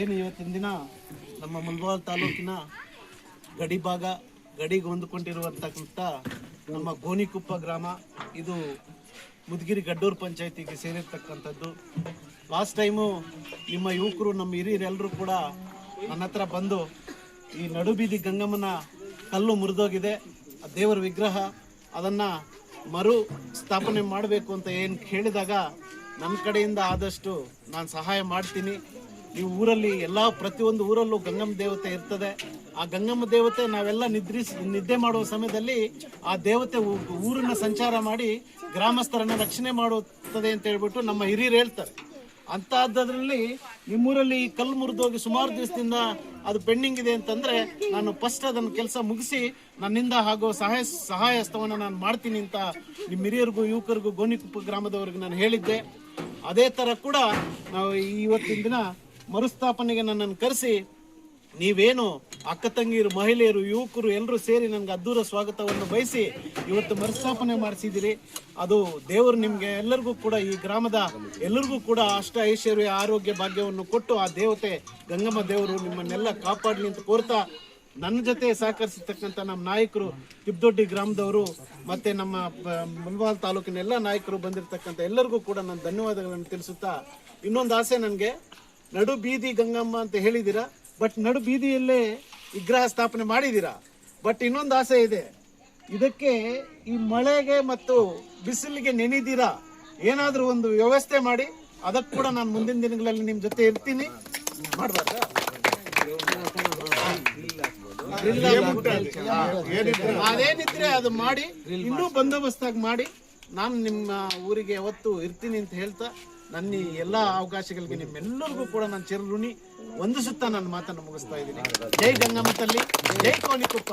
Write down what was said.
ಏನು ಇವತ್ತಿನ ದಿನ? ನಮ್ಮ ಮುಲ್ಬಾಲ್ ತಾಲೂಕಿನ ಗಡಿ ಭಾಗ, ಗಡಿಗೆ ಹೊಂದಿಕೊಂಡಿರುವಂತಕ್ಕಂಥ ನಮ್ಮ ಗೋನಿಕುಪ್ಪ ಗ್ರಾಮ, ಇದು ಮುದ್ಗಿರಿ ಗಡ್ಡೂರು ಪಂಚಾಯತಿಗೆ ಸೇರಿರ್ತಕ್ಕಂಥದ್ದು. ಲಾಸ್ಟ್ ಟೈಮು ನಿಮ್ಮ ಯುವಕರು, ನಮ್ಮ ಹಿರಿಯರೆಲ್ಲರೂ ಕೂಡ ನನ್ನ ಹತ್ರ ಬಂದು ಈ ನಡುಬೀದಿ ಗಂಗಮ್ಮನ ಕಲ್ಲು ಮುರಿದೋಗಿದೆ. ಆ ದೇವರ ವಿಗ್ರಹ. ಅದನ್ನು ಮರು ಸ್ಥಾಪನೆ ಮಾಡಬೇಕು ಅಂತ ಏನು ಕೇಳಿದಾಗ ನನ್ನ ಕಡೆಯಿಂದ ಆದಷ್ಟು ನಾನು ಸಹಾಯ ಮಾಡ್ತೀನಿ. ನೀವು ಊರಲ್ಲಿ ಎಲ್ಲ ಪ್ರತಿಯೊಂದು ಊರಲ್ಲೂ ಗಂಗಮ್ಮ ದೇವತೆ ಇರ್ತದೆ. ಆ ಗಂಗಮ್ಮ ದೇವತೆ ನಾವೆಲ್ಲ ನಿದ್ರಿಸಿ, ನಿದ್ದೆ ಮಾಡುವ ಸಮಯದಲ್ಲಿ ಆ ದೇವತೆ ಊರನ್ನ ಸಂಚಾರ ಮಾಡಿ ಗ್ರಾಮಸ್ಥರನ್ನ ರಕ್ಷಣೆ ಮಾಡುತ್ತದೆ ಅಂತ ಹೇಳ್ಬಿಟ್ಟು ನಮ್ಮ ಹಿರಿಯರು ಹೇಳ್ತಾರೆ. ಅಂತಹದ್ದರಲ್ಲಿ ನಿಮ್ಮೂರಲ್ಲಿ ಈ ಕಲ್ಲು ಮುರಿದೋಗಿ ಸುಮಾರು ದಿವಸದಿಂದ ಅದು ಪೆಂಡಿಂಗ್ ಇದೆ ಅಂತಂದ್ರೆ ನಾನು ಫಸ್ಟ್ ಅದನ್ನ ಕೆಲಸ ಮುಗಿಸಿ ನನ್ನಿಂದ ಹಾಗೂ ಸಹಾಯ ಸಹಾಯ ಹಸ್ತವನ್ನು ನಾನು ಮಾಡ್ತೀನಿ ಅಂತ ನಿಮ್ಮ ಹಿರಿಯರಿಗೂ, ಯುವಕರಿಗೂ ಗೋಣಿಕುಪ್ಪ ಗ್ರಾಮದವರಿಗೆ ನಾನು ಹೇಳಿದ್ದೆ. ಅದೇ ತರ ಕೂಡ ನಾವು ಇವತ್ತಿನ ದಿನ ಮರುಸ್ಥಾಪನೆಗೆ ನನ್ನನ್ನು ಕರೆಸಿ, ನೀವೇನು ಅಕ್ಕ ತಂಗಿಯರು, ಮಹಿಳೆಯರು, ಯುವಕರು ಎಲ್ಲರೂ ಸೇರಿ ನನಗೆ ಅದ್ದೂರ ಸ್ವಾಗತವನ್ನು ಬಯಸಿ ಇವತ್ತು ಮರುಸ್ಥಾಪನೆ ಮಾಡಿಸಿದಿರಿ ಅದು ದೇವರು ನಿಮಗೆ ಎಲ್ಲರಿಗೂ ಕೂಡ, ಈ ಗ್ರಾಮದ ಎಲ್ಲರಿಗೂ ಕೂಡ ಅಷ್ಟ ಐಶ್ವರ್ಯ, ಆರೋಗ್ಯ, ಭಾಗ್ಯವನ್ನು ಕೊಟ್ಟು ಆ ದೇವತೆ, ಗಂಗಮ್ಮ ದೇವರು ನಿಮ್ಮನ್ನೆಲ್ಲ ಕಾಪಾಡಲಿ ಅಂತ ಕೋರ್ತಾ ನನ್ನ ಜೊತೆ ಸಹಕರಿಸಿರ್ತಕ್ಕಂಥ ನಮ್ಮ ನಾಯಕರು ತಿಬ್ದೊಡ್ಡಿ ಗ್ರಾಮದವರು, ಮತ್ತೆ ನಮ್ಮ ಮುಲ್ವಾಲ್ ತಾಲೂಕಿನ ಎಲ್ಲ ನಾಯಕರು ಬಂದಿರತಕ್ಕಂಥ ಎಲ್ಲರಿಗೂ ಕೂಡ ನಾನು ಧನ್ಯವಾದಗಳನ್ನು ತಿಳಿಸುತ್ತಾ ಇನ್ನೊಂದು ಆಸೆ ನನಗೆ ನಡು ಬೀದಿ ಗಂಗಮ್ಮ ಅಂತ ಹೇಳಿದ್ದೀರಾ? ಬಟ್ ನಡು ಬೀದಿಯಲ್ಲೇ ವಿಗ್ರಹ ಸ್ಥಾಪನೆ ಮಾಡಿದ್ದೀರಾ? ಬಟ್ ಇನ್ನೊಂದು ಆಸೆ ಇದೆ. ಇದಕ್ಕೆ ಈ ಮಳೆಗೆ ಮತ್ತು ಬಿಸಿಲಿಗೆ ನೆನೆದಿರಾ ಏನಾದರೂ ಒಂದು ವ್ಯವಸ್ಥೆ ಮಾಡಿ. ಅದಕ್ಕೆ ಕೂಡ ನಾನು ಮುಂದಿನ ದಿನಗಳಲ್ಲಿ ನಿಮ್ಮ ಜೊತೆ ಇರ್ತೀನಿ. ಮಾಡ್ಬಾರ್ದಾ? ಅದೇನಿದ್ರೆ ಅದು ಮಾಡಿ, ಇನ್ನೂ ಬಂದೋಬಸ್ತಾಗಿ ಮಾಡಿ. ನಾನು ನಿಮ್ಮ ಊರಿಗೆ ಯಾವತ್ತು ಇರ್ತೀನಿ ಅಂತ ಹೇಳ್ತಾ ನನ್ನ ಈ ಎಲ್ಲಾ ಅವಕಾಶಗಳಿಗೆ ನಿಮ್ಮೆಲ್ಲರಿಗೂ ಕೂಡ ನಾನು ಚಿರಋಣಿ ಒಂದು ಸುತ್ತ ನನ್ನ ಮಾತನ್ನು ಮುಗಿಸ್ತಾ ಇದ್ದೀನಿ. ಜೈ ಗಂಗಮ್ಮ ತಲ್ಲಿ, ಜೈ ಕೋಣಿಕೊಪ್ಪ